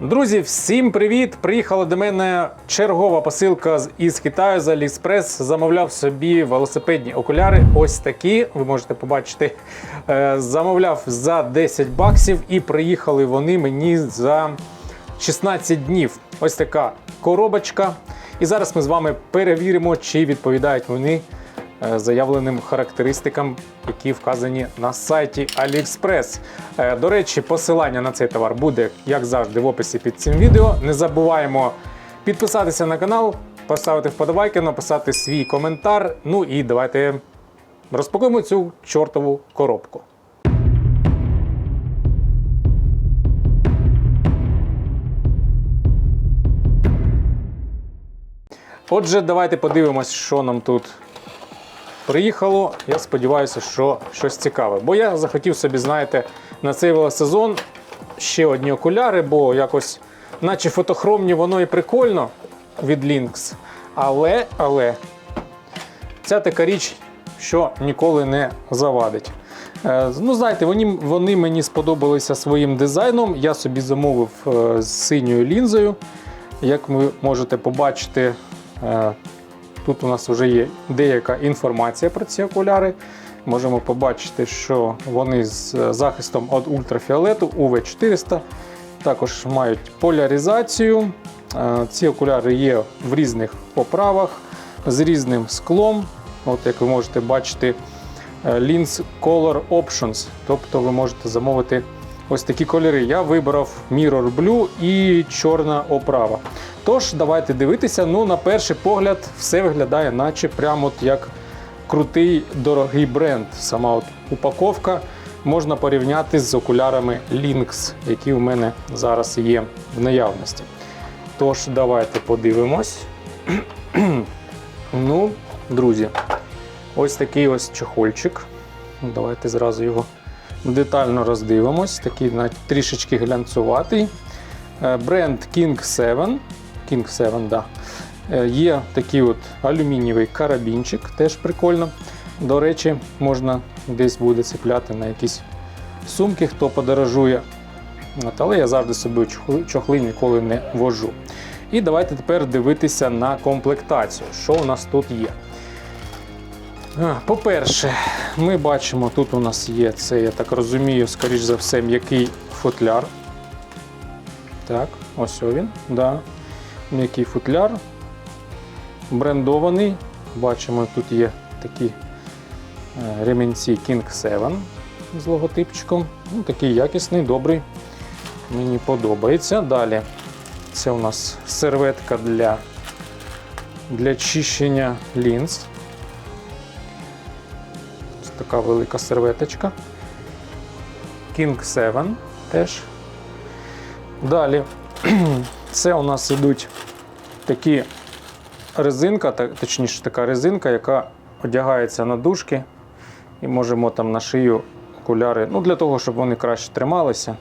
Друзі, всім привіт! Приїхала до мене чергова посилка із Китаю з Aliexpress. Замовляв собі велосипедні окуляри. Ось такі. Ви можете побачити. Е, Замовляв за 10 баксів і приїхали вони мені за 16 днів. Ось така коробочка. І зараз ми з вами перевіримо, чи відповідають вони заявленим характеристикам, які вказані на сайті AliExpress. Е, До речі, посилання на цей товар буде, як завжди, в описі під цим відео. Не забуваємо підписатися на канал, поставити вподобайки, написати свій коментар. Ну і давайте розпакуємо цю чортову коробку. Отже, давайте подивимось, що нам тут приїхало. Я сподіваюся, що щось цікаве. Бо я захотів собі, знаєте, на цей велосезон ще одні окуляри, бо якось, наче фотохромні, воно і прикольно від Lynx. Але, але, ця така річ, що ніколи не завадить. Е, Ну, знаєте, вони, вони мені сподобалися своїм дизайном. Я собі замовив е, з синьою лінзою. Як ви можете побачити, е, тут у нас вже є деяка інформація про ці окуляри. Можемо побачити, що вони з захистом від ультрафіолету UV400. Також мають поляризацію. Е, Ці окуляри є в різних оправах з різним склом. От як ви можете бачити, е, Lens Color Options. Тобто ви можете замовити ось такі кольори. Я вибрав Mirror Blue і чорна оправа. Тож, давайте дивитися. Ну, на перший погляд, все виглядає, наче прямо от як крутий дорогий бренд. Сама от упаковка можна порівняти з окулярами Lynx, які у мене зараз є в наявності. Тож, давайте подивимось. ну, друзі, ось такий ось чехольчик. Давайте зразу його детально роздивимось. Такий трішечки глянцюватий. Е, Бренд King 7. King 7, да. Е, Є такий от алюмінієвий карабінчик, теж прикольно. До речі, можна десь буде цепляти на якісь сумки, хто подорожує. От, але я завжди собі чохли, чохли ніколи не вожу. І давайте тепер дивитися на комплектацію, що у нас тут є. По-перше, ми бачимо, тут у нас є це, я так розумію, скоріш за все, м'який футляр. Так, ось він. Да. М'який футляр. Брендований. Бачимо, тут є такі е, ремінці King 7 з логотипчиком. Ну, такий якісний, добрий. Мені подобається. Далі це у нас серветка для, для чищення лінз. Така велика серветочка. King 7 теж. Далі це у нас ідуть такі резинка, точніше така резинка, яка одягається на дужки. І можемо там на шию окуляри. Ну, для того, щоб вони краще трималися.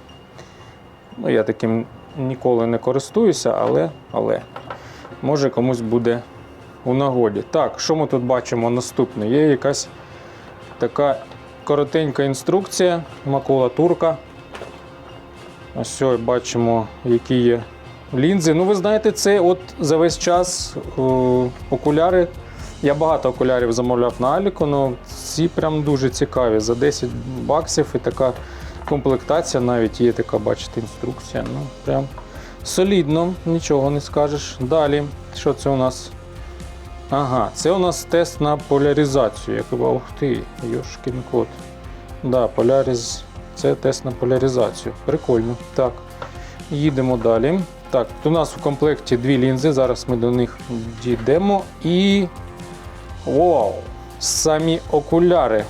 Ну, я таким ніколи не користуюся, але, але може комусь буде у нагоді. Так, що ми тут бачимо наступне? Є якась така коротенька інструкція, макулатурка. Ось бачимо, які є лінзи. Ну, ви знаєте, це от за весь час о, окуляри. Я багато окулярів замовляв на Аліку, але ці прям дуже цікаві. За 10 баксів і така комплектація навіть є така, бачите, інструкція. Ну, прям солідно, нічого не скажеш. Далі, що це у нас? Ага, це у нас тест на поляризацію. Як ух ти, йошкін кот. Да, поляріз... Це тест на поляризацію. Прикольно. Так. Їдемо далі. Так, у нас у комплекті дві лінзи. Зараз ми до них дійдемо. І. Вау! Самі окуляри.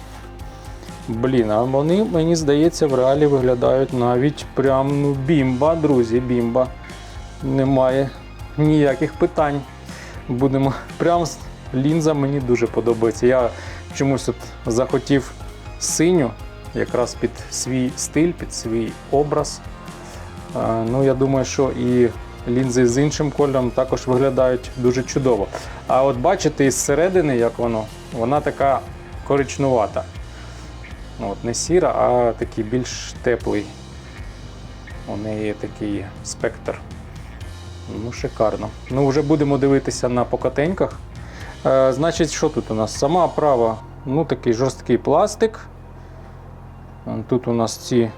Блін, а вони, мені здається, в реалі виглядають навіть прям ну, бімба, друзі, бімба. Немає ніяких питань. Будемо прям лінза мені дуже подобається. Я чомусь от захотів синю, якраз під свій стиль, під свій образ. Ну, я думаю, що і лінзи з іншим кольором також виглядають дуже чудово. А от бачите, із середини, як воно, вона така коричнувата. Ну, От не сіра, а такий більш теплий У неї такий спектр. Ну, шикарно. Ну, вже будемо дивитися на покатеньках. Е, значить, що тут у нас? Сама оправа, ну такий жорсткий пластик. Тут у нас ці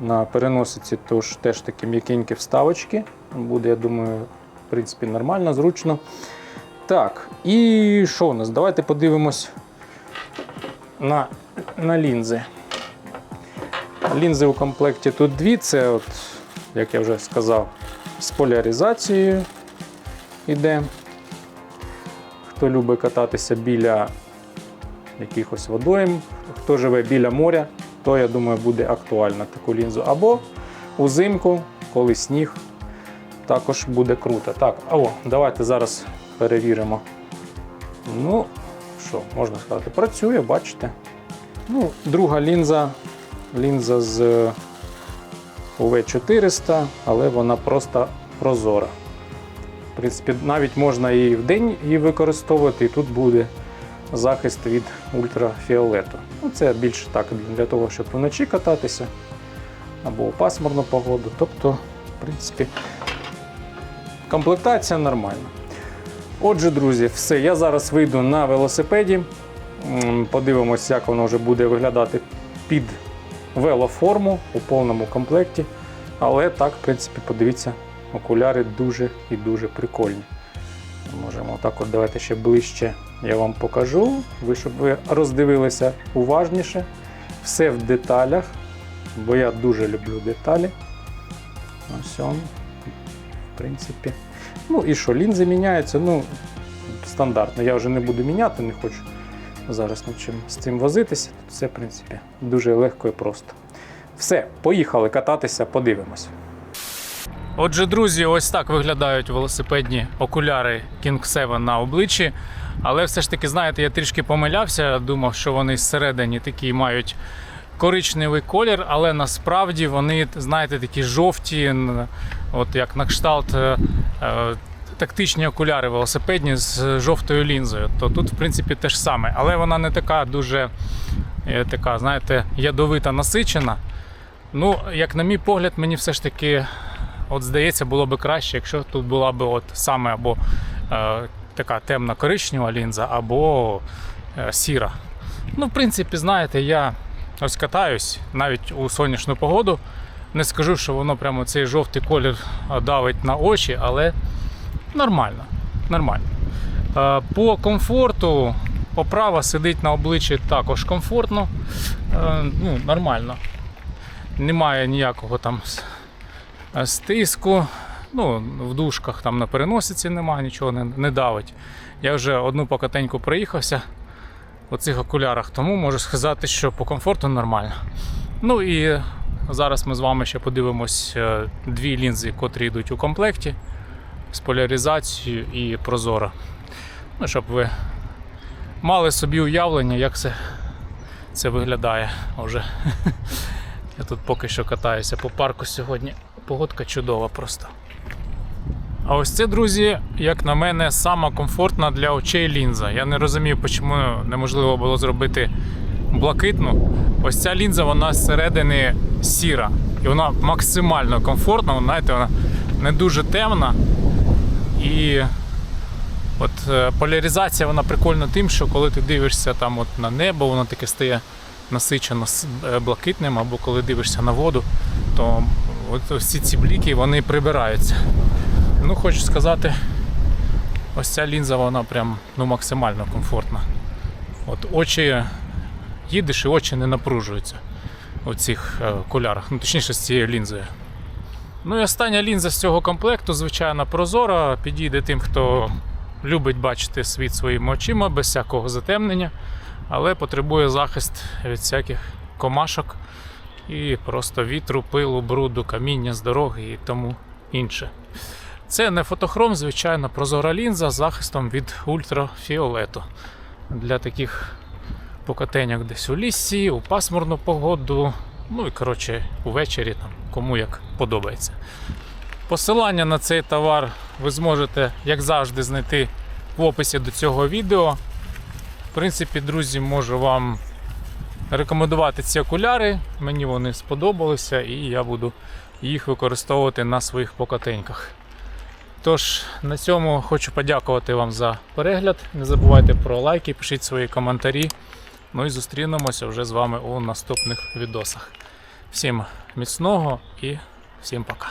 на переносиці тож, теж такі м'якенькі вставочки. Буде, я думаю, в принципі, нормально, зручно. Так, і що у нас? Давайте подивимось на, на лінзи. Лінзи у комплекті тут дві. Це, от, як я вже сказав, з поляризацією йде. Хто любить кататися біля якихось водойм, хто живе біля моря, то я думаю буде актуально таку лінзу. Або узимку, коли сніг, також буде круто. Так, о, давайте зараз перевіримо. Ну, що, можна сказати, працює, бачите. Ну, друга лінза, лінза з UV400, але вона просто прозора. В принципі, навіть можна і в день її використовувати, і тут буде захист від ультрафіолету. Ну, це більше так для того, щоб вночі кататися або у пасмурну погоду. Тобто, в принципі, комплектація нормальна. Отже, друзі, все. Я зараз вийду на велосипеді. Подивимось, як воно вже буде виглядати під велоформу у повному комплекті. Але так, в принципі, подивіться, окуляри дуже і дуже прикольні. Можемо так от давайте ще ближче я вам покажу, ви, щоб ви роздивилися уважніше. Все в деталях, бо я дуже люблю деталі. Ось он, в принципі. Ну і що, лінзи міняються, ну, стандартно. Я вже не буду міняти, не хочу зараз над чим з цим возитися. Тут все, в принципі, дуже легко і просто. Все, поїхали кататися, подивимось. Отже, друзі, ось так виглядають велосипедні окуляри King 7 на обличчі. Але все ж таки, знаєте, я трішки помилявся, думав, що вони зсередині такі мають коричневий колір, але насправді вони, знаєте, такі жовті, от як на кшталт е, е, тактичні окуляри велосипедні з жовтою лінзою. То тут, в принципі, те ж саме. Але вона не така дуже е, така, знаєте, ядовита насичена. Ну, як на мій погляд, мені все ж таки от здається, було би краще, якщо тут була б от саме або е, така темна коричнева лінза, або е, сіра. Ну, в принципі, знаєте, я ось катаюсь навіть у сонячну погоду. Не скажу, що воно прямо цей жовтий колір е, давить на очі, але нормально. нормально. Е, По комфорту оправа сидить на обличчі також комфортно, Е, ну, нормально. Немає ніякого там е, стиску. Ну, в дужках там на переносиці немає, нічого не, не давить. Я вже одну покатеньку проїхався у цих окулярах, тому можу сказати, що по комфорту нормально. Ну і зараз ми з вами ще подивимось дві лінзи, котрі йдуть у комплекті з поляризацією і прозора. Ну, щоб ви мали собі уявлення, як це, це виглядає вже. Я тут поки що катаюся по парку сьогодні. Погодка чудова просто. А ось це, друзі, як на мене, сама комфортна для очей лінза. Я не розумію, чому неможливо було зробити блакитну. Ось ця лінза, вона зсередини сіра. І вона максимально комфортна, знаєте, вона не дуже темна. І от е, поляризація вона прикольна тим, що коли ти дивишся там от на небо, воно таке стає насичено е, блакитним, або коли дивишся на воду, то от всі ці бліки вони прибираються. Ну, хочу сказати, ось ця лінза, вона прям ну, максимально комфортна. От очі їдеш і очі не напружуються у цих е, окулярах, ну точніше з цією лінзою. Ну і остання лінза з цього комплекту, звичайно, прозора, підійде тим, хто любить бачити світ своїми очима без всякого затемнення, але потребує захист від всяких комашок і просто вітру, пилу, бруду, каміння з дороги і тому інше. Це не фотохром, звичайно, прозора лінза з захистом від ультрафіолету. Для таких покатеньок десь у лісі, у пасмурну погоду, ну і коротше увечері, там, кому як подобається. Посилання на цей товар ви зможете, як завжди, знайти в описі до цього відео. В принципі, друзі, можу вам рекомендувати ці окуляри. Мені вони сподобалися і я буду їх використовувати на своїх покатеньках. Тож, на цьому хочу подякувати вам за перегляд. Не забувайте про лайки, пишіть свої коментарі. Ну і зустрінемося вже з вами у наступних відосах. Всім міцного і всім пока.